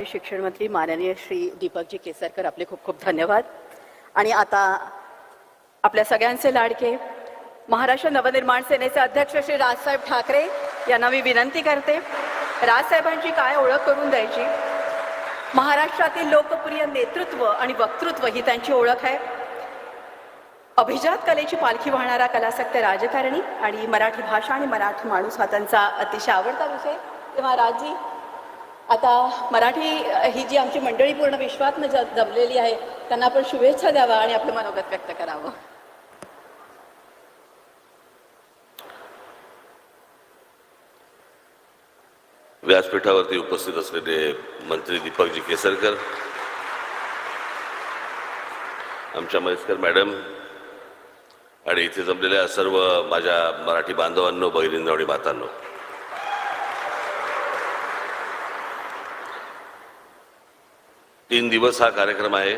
शिक्षण मंत्री माननीय श्री दीपकजी केसरकर आपले खूप खूप धन्यवाद. आणि आता आपल्या सगळ्यांचे लाडके महाराष्ट्र नवनिर्माण सेनेचे अध्यक्ष श्री राजसाहेब ठाकरे यांना मी विनंती करते. राजसाहेबांची काय ओळख करून द्यायची? महाराष्ट्रातील लोकप्रिय नेतृत्व आणि वक्तृत्व ही त्यांची ओळख आहे. अभिजात कलेची पालखी वाहणारा कलासक्त राजकारणी आणि मराठी भाषा आणि मराठी माणूस हा त्यांचा अतिशय आवडता विषय. तेव्हा राजजी आता मराठी ही जी आमची मंडळी पूर्ण विश्वातनं ज जमलेली आहे त्यांना आपण शुभेच्छा द्यावा आणि आपलं मनोगत व्यक्त करावं. व्यासपीठावरती उपस्थित असलेले मंत्री दीपकजी केसरकर आमच्या महेशकर मॅडम आणि इथे जमलेल्या सर्व माझ्या मराठी बांधवांनो बहिणींनो आणि मातांनो तीन दिवस हा कार्यक्रम आहे.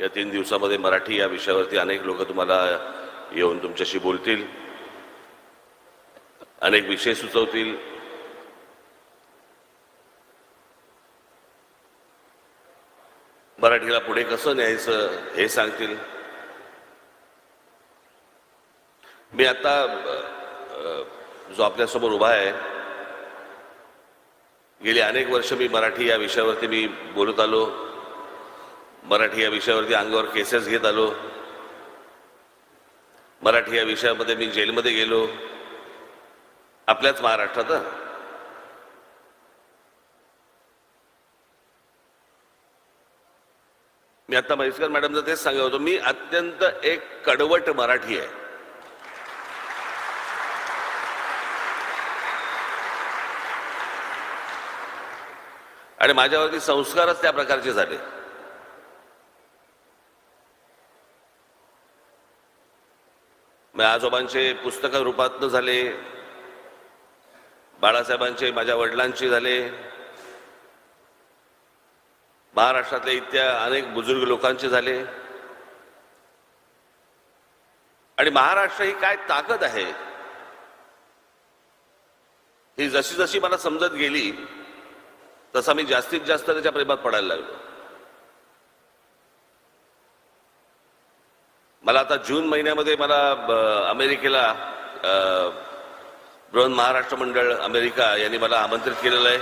या तीन दिवसामध्ये मराठी या विषयावरती अनेक लोक तुम्हाला येऊन तुमच्याशी बोलतील. अनेक विषय सुचवतील. मराठीला पुढे कसं न्यायचं हे सांगतील. मी आता जो आपल्यासमोर उभा आहे गेली अनेक वर्ष मी मराठी या विषयावरती मी बोलत आलो. मराठी या विषयावरती अंगावर केसेस घेत आलो. मराठी या विषयामध्ये मी जेलमध्ये गेलो. आपल्याच महाराष्ट्रात मी आता म्हैसकर मॅडमचं तेच सांगत होतो मी अत्यंत एक कडवट मराठी आहे. आणि माझ्यावरती संस्कारच त्या प्रकारचे झाले. मग आजोबांचे पुस्तकं रूपातनं झाले बाळासाहेबांचे माझ्या वडिलांचे झाले. महाराष्ट्रातल्या इत्या अनेक बुजुर्ग लोकांचे झाले. आणि महाराष्ट्र ही काय ताकद आहे? ही जशी जशी मला समजत गेली तसा मी जास्तीत जास्त त्याच्या प्रेमात पडायला लागलो. मला आता जून महिन्यामध्ये मला अमेरिकेला बृहन महाराष्ट्र मंडळ अमेरिका यांनी मला आमंत्रित केलेलं आहे.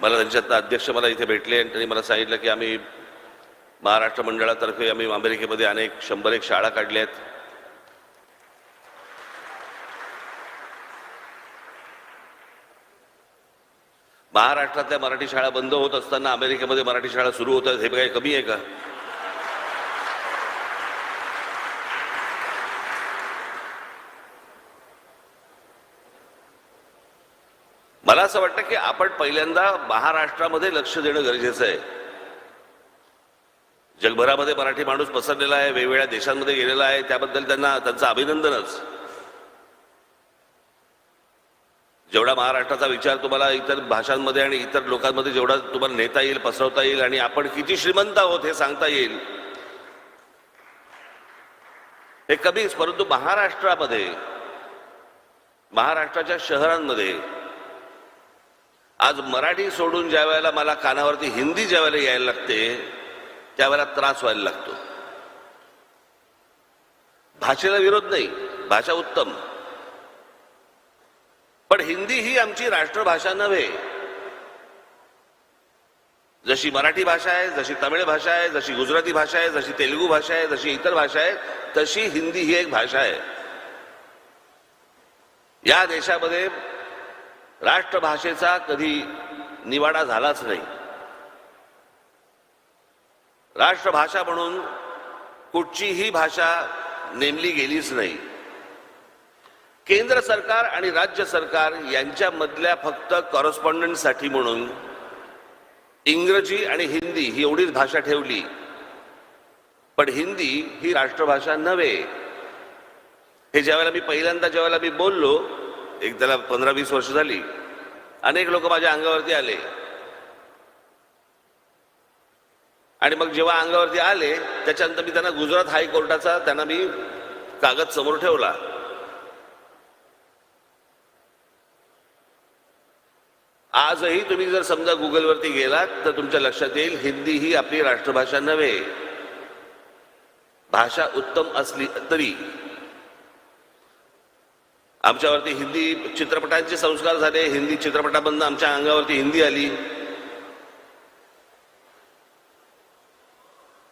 मला त्यांच्यात अध्यक्ष मला इथे भेटले आणि त्यांनी मला सांगितलं की आम्ही महाराष्ट्र मंडळातर्फे आम्ही अमेरिकेमध्ये अनेक शंभर एक शाळा काढल्या आहेत महाराष्ट्रातल्या मराठी शाळा बंद होत असताना अमेरिकेमध्ये मराठी शाळा सुरू होत हे काही कमी आहे का? मला असं वाटतं की आपण पहिल्यांदा महाराष्ट्रामध्ये लक्ष देणं गरजेचं आहे. जगभरामध्ये मराठी माणूस पसरलेला आहे वेगवेगळ्या देशांमध्ये गेलेला आहे त्याबद्दल त्यांना त्यांचं अभिनंदनच. जेवढा महाराष्ट्राचा विचार तुम्हाला इतर भाषांमध्ये आणि इतर लोकांमध्ये जेवढा तुम्हाला नेता येईल पसरवता येईल आणि आपण किती श्रीमंत आहोत हे सांगता येईल. हे कमीच परंतु महाराष्ट्रामध्ये महाराष्ट्राच्या शहरांमध्ये आज मराठी सोडून ज्या वेळेला मला कानावरती हिंदी ज्या वेळेला यायला लागते त्यावेळेला त्रास व्हायला लागतो. भाषेला विरोध नाही भाषा उत्तम. पण हिंदी ही आमची राष्ट्रभाषा नव्हे. जशी मराठी भाषा आहे जशी तमिळ भाषा आहे जशी गुजराती भाषा आहे जशी तेलुगू भाषा आहे जशी इतर भाषा आहे तशी हिंदी ही एक भाषा आहे. या देशामध्ये राष्ट्रभाषेचा कधी निवाडा झालाच नाही. राष्ट्रभाषा म्हणून कुठचीही भाषा नेमली गेलीच नाही. केंद्र सरकार आणि राज्य सरकार यांच्यामधल्या फक्त कॉरस्पॉन्डंटसाठी म्हणून इंग्रजी आणि हिंदी ही एवढीच भाषा ठेवली. पण हिंदी ही राष्ट्रभाषा नव्हे. हे ज्यावेळेला मी पहिल्यांदा ज्यावेळेला मी बोललो एक त्याला पंधरा वीस वर्ष झाली अनेक लोक माझ्या अंगावरती आले. आणि मग जेव्हा अंगावरती आले त्याच्यानंतर मी त्यांना गुजरात हायकोर्टाचा त्यांना मी कागद समोर ठेवला. आजही तुम्ही जर समजा गुगलवरती गेलात तर तुमच्या लक्षात येईल हिंदी ही आपली राष्ट्रभाषा नव्हे. भाषा उत्तम असली तरी. आमच्यावरती हिंदी चित्रपटांचे संस्कार झाले हिंदी चित्रपटामधनं आमच्या अंगावरती हिंदी आली.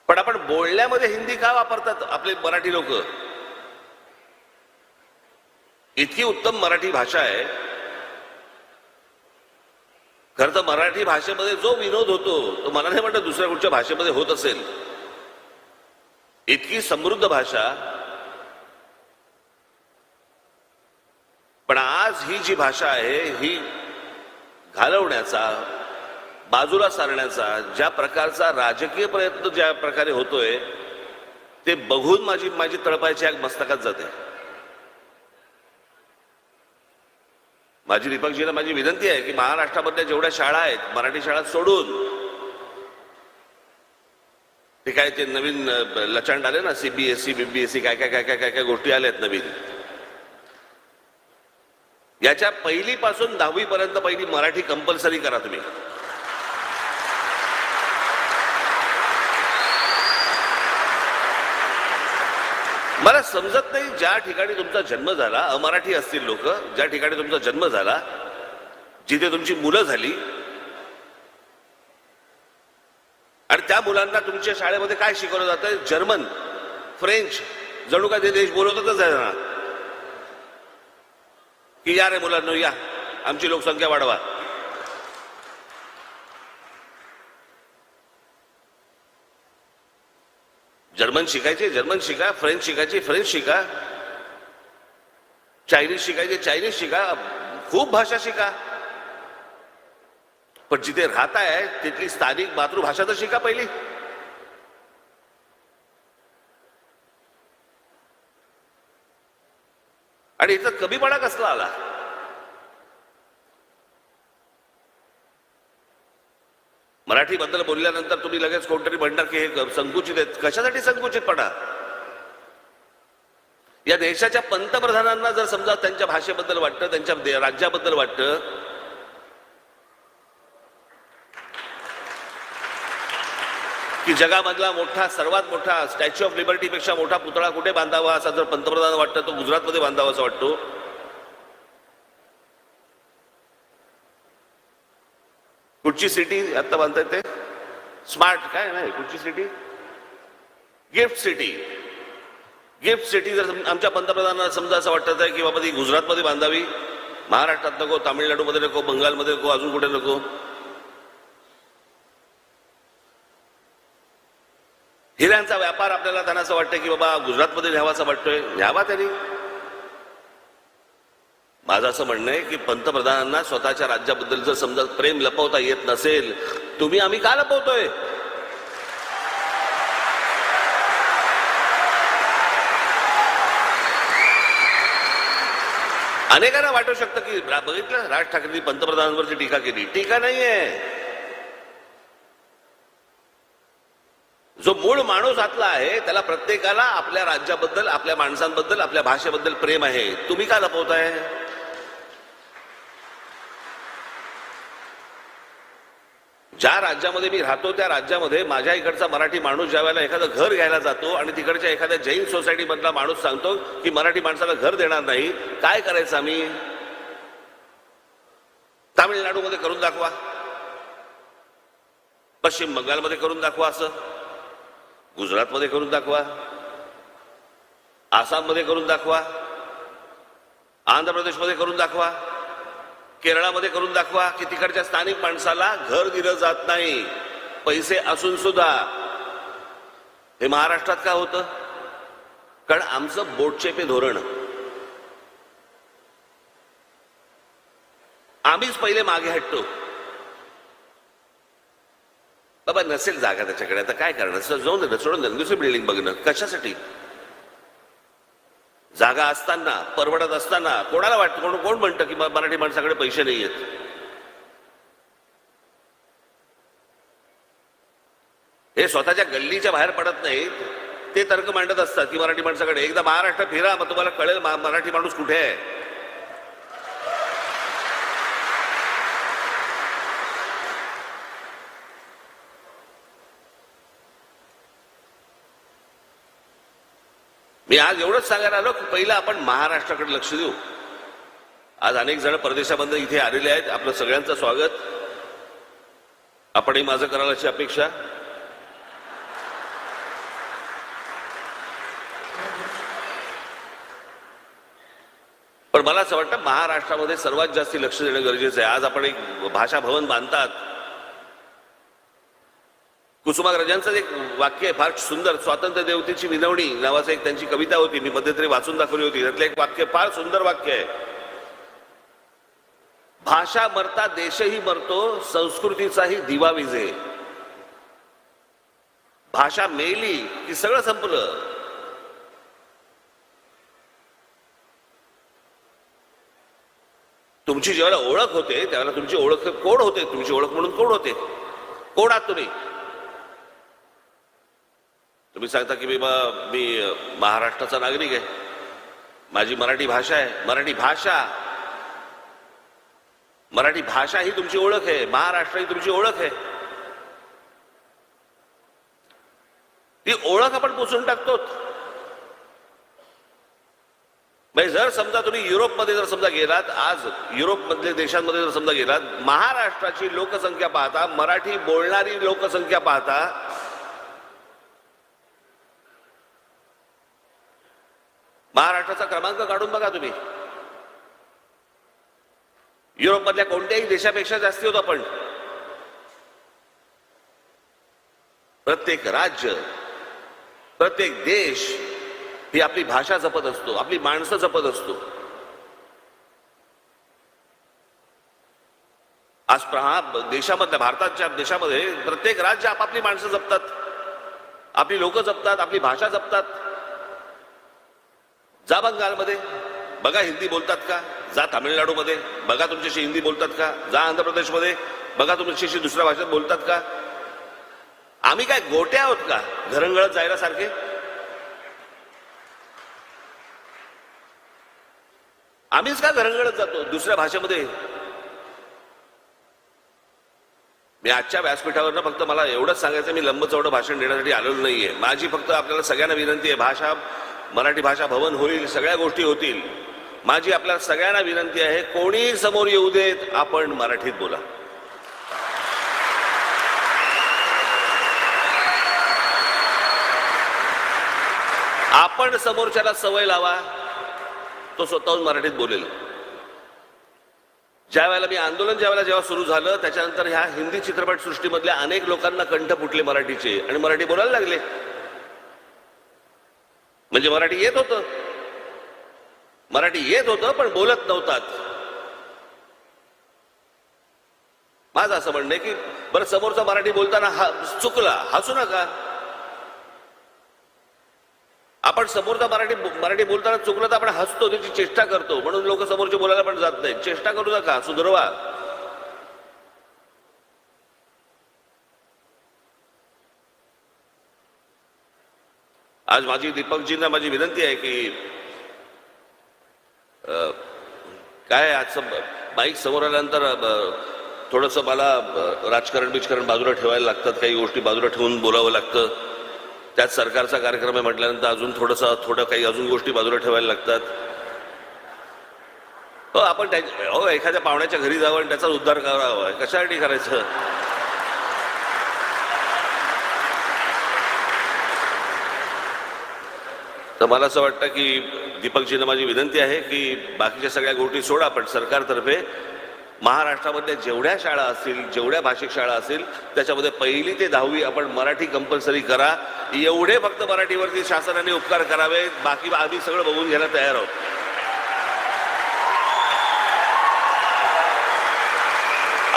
पण आपण बोलण्यामध्ये हिंदी का वापरतात आपले मराठी लोक? इतकी उत्तम मराठी भाषा आहे. खरं तर मराठी भाषेमध्ये जो विनोद होतो तो मला नाही वाटत दुसऱ्या कुठच्या भाषेमध्ये होत असेल. इतकी समृद्ध भाषा. पण आज ही जी भाषा आहे ही घालवण्याचा बाजूला सारण्याचा ज्या प्रकारचा राजकीय प्रयत्न ज्या प्रकारे होतोय ते बघून माझी माझी तळपायची आग मस्तकात जाते. माझी दीपकजीला माझी विनंती आहे की महाराष्ट्रामधल्या जेवढ्या शाळा आहेत मराठी शाळा सोडून ते काय ते नवीन लचांड आले ना सीबीएसई बीबीएसई काय काय काय काय काय काय गोष्टी आल्यात नवीन. याच्या पहिलीपासून दहावीपर्यंत पहिली मराठी कंपल्सरी करा तुम्ही. मला समजत नाही ज्या ठिकाणी तुमचा जन्म झाला अमराठी असतील लोक ज्या ठिकाणी तुमचा जन्म झाला जिथे तुमची मुलं झाली आणि त्या मुलांना तुमच्या शाळेमध्ये काय शिकवलं जातं जर्मन फ्रेंच जणू काय ते देश बोलवतच आहे ना की या रे मुलांनो या. आमची लोकसंख्या वाढवा. जर्मन शिकायचे जर्मन शिका फ्रेंच शिकायचे फ्रेंच शिका. चायनीज शिकायचे चायनीज शिका. खूप भाषा शिका. पण जिथे राहताय तिथली स्थानिक मातृभाषा तर शिका पहिली. आणि इथं कमीपणा कसला आला? मराठीबद्दल बोलल्यानंतर तुम्ही लगेच कोणतरी म्हणणार की हे संकुचित आहेत. कशासाठी संकुचितपणा या देशाच्या पंतप्रधानांना जर समजा त्यांच्या भाषेबद्दल वाटतं त्यांच्या राज्याबद्दल वाटतं की जगामधला मोठा सर्वात मोठा स्टॅच्यू ऑफ लिबर्टीपेक्षा मोठा पुतळा कुठे बांधावा असा जर पंतप्रधान वाटतं तो गुजरातमध्ये बांधावा असं वाटतो कुठची सिटी आता बांधताय ते स्मार्ट काय नाही कुठची city? Gift city gift city जर आमच्या पंतप्रधानांना समजा असं वाटत आहे की बाबा ती गुजरातमध्ये बांधावी महाराष्ट्रात नको तामिळनाडूमध्ये नको बंगालमध्ये नको अजून कुठे नको? हिऱ्यांचा व्यापार आपल्याला त्यांना असं वाटतं की बाबा गुजरातमध्ये न्यावा असं वाटतोय. न्यावा त्यांनी. माझं असं म्हणणं आहे की पंतप्रधानांना स्वतःच्या राज्याबद्दल जर समजा प्रेम लपवता येत नसेल तुम्ही आम्ही का लपवतोय? अनेकांना वाटू शकतं की बघितलं राज ठाकरेंनी पंतप्रधानांवरची टीका केली. टीका नाहीये. जो मूळ माणूस आतला आहे त्याला प्रत्येकाला आपल्या राज्याबद्दल आपल्या माणसांबद्दल आपल्या भाषेबद्दल प्रेम आहे. तुम्ही का लपवताय? ज्या राज्यामध्ये मी राहतो त्या राज्यामध्ये माझ्या इकडचा मराठी माणूस ज्या वेळेला एखादं घर घ्यायला जातो आणि तिकडच्या एखाद्या जैन सोसायटीमधला माणूस सांगतो की मराठी माणसाला घर देणार नाही काय करायचं आम्ही? तामिळनाडूमध्ये करून दाखवा. पश्चिम बंगालमध्ये करून दाखवा असं. गुजरातमध्ये करून दाखवा. आसाममध्ये करून दाखवा. आंध्र प्रदेशमध्ये करून दाखवा. केरळामध्ये करून दाखवा की तिकडच्या स्थानिक माणसाला घर दिलं जात नाही. पैसे असून सुद्धा. हे महाराष्ट्रात का होतं? कारण आमचं बोटचेपे धोरण. आम्हीच पहिले मागे हटतो. बाबा नसेल जागा त्याच्याकडे आता काय करणार? जाऊन देणं सोडून देणं दुसरी बिल्डिंग बघणं. कशासाठी? जागा असताना परवडत असताना कोणाला वाटतं कोण कोण म्हणतं की मराठी माणसाकडे पैसे नाही आहेत? हे स्वतःच्या गल्लीच्या बाहेर पडत नाहीत. ते तर्क मांडत असतात की मराठी माणसाकडे एकदा महाराष्ट्र फिरा मग तुम्हाला कळेल मराठी माणूस कुठे आहे. मी आज एवढंच सांगायला आलो की पहिलं आपण महाराष्ट्राकडे लक्ष देऊ. आज अनेक जण परदेशामधून इथे आलेले आहेत. आपलं सगळ्यांचं स्वागत. आपणही माझं कराल अशी अपेक्षा. पण मला असं वाटतं महाराष्ट्रामध्ये सर्वात जास्त लक्ष देणं गरजेचं आहे. आज आपण एक भाषा भवन बांधतात. कुसुमाग्रजांचं एक वाक्य आहे फार सुंदर स्वातंत्र्य देवतेची विनवणी नावाचं एक त्यांची कविता होती मी मध्यंतरी वाचून दाखवली होती. त्यातलं एक वाक्य फार सुंदर वाक्य आहे. भाषा मरता देशही मरतो संस्कृतीचाही दिवा विजे भाषा मेली की सगळं संपलं. तुमची जेव्हा ओळख होते त्यावेळेला तुमची ओळख कोण होते? तुमची ओळख म्हणून कोण होते? कोण आहात तुम्ही? तुम्ही सांगता की मी मी महाराष्ट्राचा नागरिक आहे. माझी मराठी भाषा आहे. मराठी भाषा. मराठी भाषा ही तुमची ओळख आहे. महाराष्ट्र ही तुमची ओळख आहे. ती ओळख आपण पुसून टाकतो म्हणजे जर समजा तुम्ही युरोपमध्ये जर समजा गेलात आज युरोपमधल्या देशांमध्ये जर समजा गेलात महाराष्ट्राची लोकसंख्या पाहता मराठी बोलणारी लोकसंख्या पाहता महाराष्ट्राचा क्रमांक काढून बघा तुम्ही. युरोपमधल्या कोणत्याही देशापेक्षा जास्ती होतो आपण. प्रत्येक राज्य प्रत्येक देश ही आपली भाषा जपत असतो आपली माणसं जपत असतो. आज प्रहा देशामधल्या भारताच्या देशामध्ये प्रत्येक राज्य आपापली माणसं जपतात. आपली लोक जपतात आपली भाषा जपतात. जा बंगालमध्ये. बघा हिंदी बोलतात का? जा तामिळनाडूमध्ये. बघा तुमच्याशी हिंदी बोलतात का? जा आंध्र प्रदेशमध्ये बघा तुमच्याशी दुसऱ्या भाषेत बोलतात का? आम्ही काय गोट्या आहोत का? घरंगळत जायला सारखे आम्हीच का घरंगळत जातो? दुसऱ्या भाषेमध्ये? मी आजच्या व्यासपीठावर फक्त मला एवढंच सांगायचं मी लंब चौडं भाषण देण्यासाठी आलेलो नाहीये. माझी फक्त आपल्याला सगळ्यांना विनंती आहे भाषा मराठी भाषा भवन होईल सगळ्या गोष्टी होतील. माझी आपल्या सगळ्यांना विनंती आहे कोणी समोर येऊ देत आपण मराठीत बोला. आपण समोरच्याला सवय लावा तो स्वतःहून मराठीत बोलेल. ज्या वेळेला मी आंदोलन ज्या वेळेला जेव्हा सुरू झालं त्याच्यानंतर ह्या हिंदी चित्रपट सृष्टीमधल्या अनेक लोकांना कंठ फुटले मराठीचे. आणि मराठी बोलायला लागले. म्हणजे मराठी येत होतं. मराठी येत होतं पण बोलत नव्हतात. माझं असं म्हणणं की बरं समोरचा मराठी बोलताना हा चुकला हसू नका. आपण समोरचा मराठी मराठी बोलताना चुकलं तर आपण हसतो त्याची चेष्टा करतो. म्हणून लोक समोरचे बोलायला पण जात नाही चेष्टा करू नका सुधरवा. आज माझी दीपकजींना माझी विनंती आहे की काय आजचं बाईक समोर आल्यानंतर थोडंसं मला राजकारण बिजकारण बाजूला ठेवायला लागतात काही गोष्टी बाजूला ठेवून बोलावं लागतं. त्यात सरकारचा कार्यक्रम आहे म्हटल्यानंतर अजून थोडंसं थोडं काही अजून गोष्टी बाजूला ठेवायला लागतात. हो आपण त्या हो एखाद्या पाहुण्याच्या घरी जावं आणि त्याचा उद्धार करावा. कशासाठी करायचं? तर मला असं वाटतं की दीपकजींना माझी विनंती आहे की बाकीच्या सगळ्या गोष्टी सोडा पण सरकारतर्फे महाराष्ट्रामधल्या जेवढ्या शाळा असतील जेवढ्या भाषिक शाळा असतील त्याच्यामध्ये पहिली ते दहावी आपण मराठी कंपल्सरी करा. एवढे फक्त मराठीवरती शासनाने उपकार करावे बाकी आम्ही सगळं बघून घ्यायला तयार आहोत.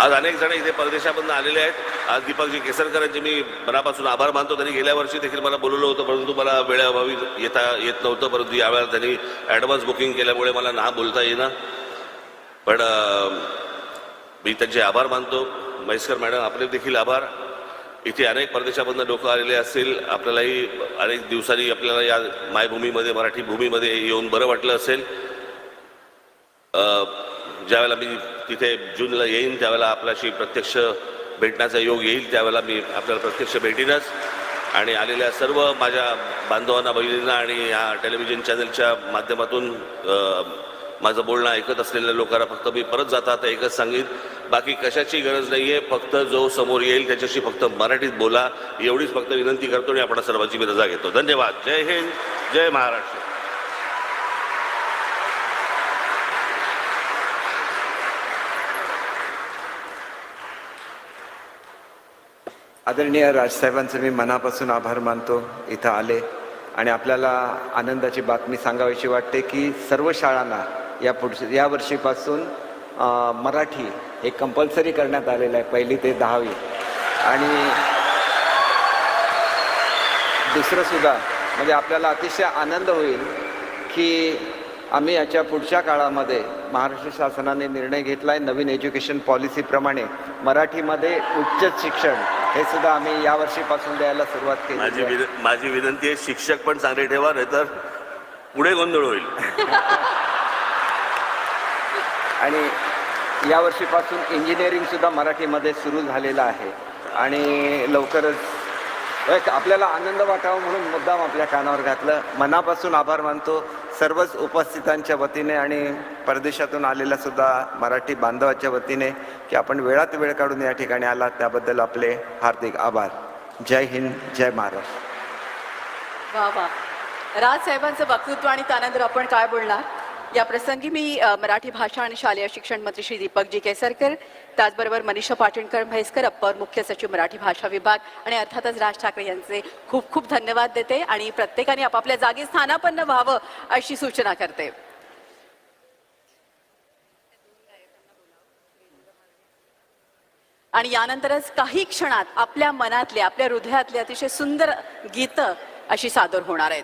आज अनेक जण इथे परदेशामधून आलेले आहेत. आज दीपकजी केसरकर यांचे मी मनापासून आभार मानतो. त्यांनी गेल्या वर्षी देखील मला बोलवलं होतं परंतु मला वेळेअभावी येता येत नव्हतं परंतु यावेळेला त्यांनी ॲडव्हान्स बुकिंग केल्यामुळे मला ना बोलता येईना. पण मी त्यांचे आभार मानतो. म्हैसकर मॅडम आपले देखील आभार. इथे अनेक परदेशामधनं लोक आलेले असतील. आपल्यालाही अनेक दिवसांनी आपल्याला या मायभूमीमध्ये मराठी भूमीमध्ये येऊन बरं वाटलं असेल. ज्यावेळेला मी तिथे जूनला येईन त्यावेळेला आपल्याशी प्रत्यक्ष भेटण्याचा योग येईल त्यावेळेला मी आपल्याला प्रत्यक्ष भेटीनच. आणि आलेल्या सर्व माझ्या बांधवांना बहिणींना आणि या टेलिव्हिजन चॅनलच्या माध्यमातून माझं बोलणं ऐकत असलेल्या लोकांना फक्त मी परत जाता आता एकच सांगेन. बाकी कशाची गरज नाही आहे फक्त जो समोर येईल त्याच्याशी फक्त मराठीत बोला. एवढीच फक्त विनंती करतो आणि आपण सर्वांची मी रजा घेतो. धन्यवाद. जय हिंद. जय महाराष्ट्र. आदरणीय राजसाहेबांचे मी मनापासून आभार मानतो इथं आले. आणि आपल्याला आनंदाची बातमी सांगावीशी वाटते की सर्व शाळांना या पुढ या वर्षीपासून मराठी हे कंपल्सरी करण्यात आलेलं आहे पहिली ते दहावी. आणि दुसरंसुद्धा म्हणजे आपल्याला अतिशय आनंद होईल की आम्ही याच्या पुढच्या काळामध्ये महाराष्ट्र शासनाने निर्णय घेतला आहे नवीन एज्युकेशन पॉलिसीप्रमाणे मराठीमध्ये उच्च शिक्षण. हे सुद्धा आम्ही यावर्षीपासून द्यायला सुरुवात केली माझी आहे. विन- माझी विनंती आहे शिक्षक पण चांगले ठेवा नाही तर पुढे गोंधळ होईल. आणि यावर्षीपासून इंजिनिअरिंग सुद्धा मराठीमध्ये सुरू झालेलं आहे. आणि लवकरच एक आपल्याला आनंद वाटावा म्हणून मुद्दाम आपल्या कानावर घातलं. मनापासून आभार मानतो. सर्वच उपस्थितांच्या वतीने आणि परदेशातून आलेल्या सुद्धा मराठी बांधवाच्या वतीने की आपण वेळात वेळ काढून या ठिकाणी आलात त्याबद्दल आपले हार्दिक आभार. जय हिंद जय महाराष्ट्र. वा वा. राजसाहेबांचं वक्तृत्व आणि त्यानंतर आपण काय बोलणार? या प्रसंगी मी मराठी भाषा आणि शालेय शिक्षण मंत्री श्री दीपक जी केसरकर त्याचबरोबर मनीषा पाटणकर म्हैसकर अप्पर मुख्य सचिव मराठी भाषा विभाग आणि अर्थातच राज ठाकरे यांचे खूप खूप धन्यवाद देते आणि प्रत्येकाने आपापल्या जागी स्थानापन्न व्हावं अशी सूचना करते. आणि यानंतरच काही क्षणात आपल्या मनातले आपल्या हृदयातले अतिशय सुंदर गीतं अशी सादर होणार आहेत.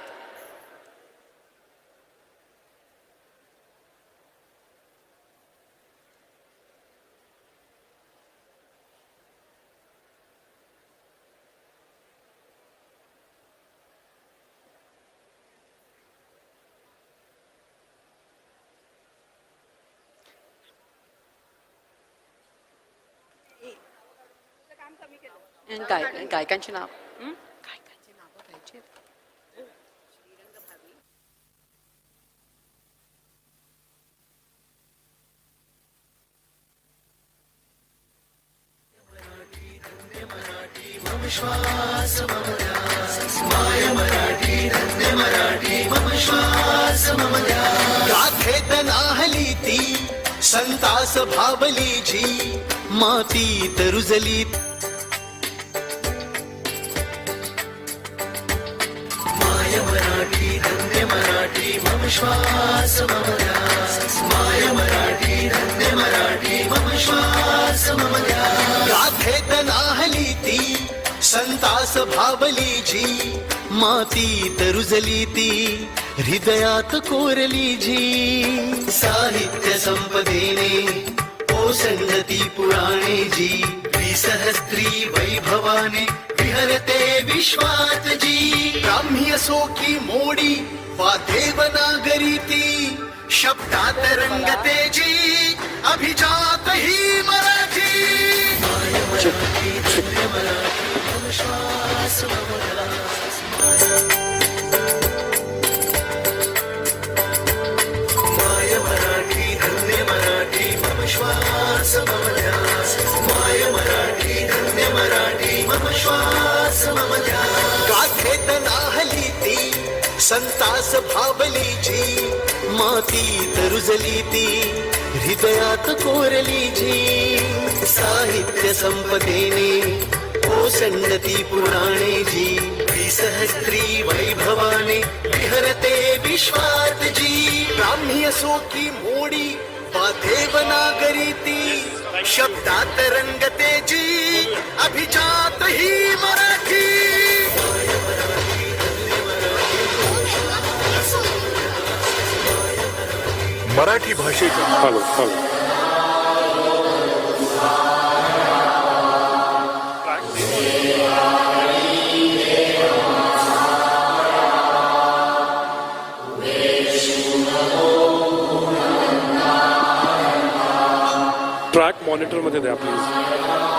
गाय गायकांची नाव गायकांची नावं घ्यायची गाथेत नाहली ती संतास भावली जी माती तरुजली मम श्वास मम ध्यास माय मराठी धन्य मराठी मम श्वास मम ध्यास गाथेत नाहली ती संतास भावली जी मातीत रुजली ती हृदयात कोरली जी साहित्य संपदेने ओसंडती पुराणे जी द्विसहस्त्री वैभवाने विहरते विश्वात जी। ब्राह्म्य असो की मोडी वा देवनागरी ती शब्दात रंगते जी, अभिजात ही मराठी। माय मराठी, धन्य मराठी, मम श्वास मम श्वास मम ध्यास नाहली ती संतास भावली जी माती तरुजली ती हृदयात कोरली जी साहित्य संपदेने ओसंडती पुराणे जी सहस्त्री वैभवाने विहरते विश्वात जी ब्राह्मी असो की मोडी वा देवनागरी ती शब्दात रंगते जी अभिजात ही मराठी. मराठी भाषेच्या ट्रॅक मॉनिटरमध्ये द्या प्लीज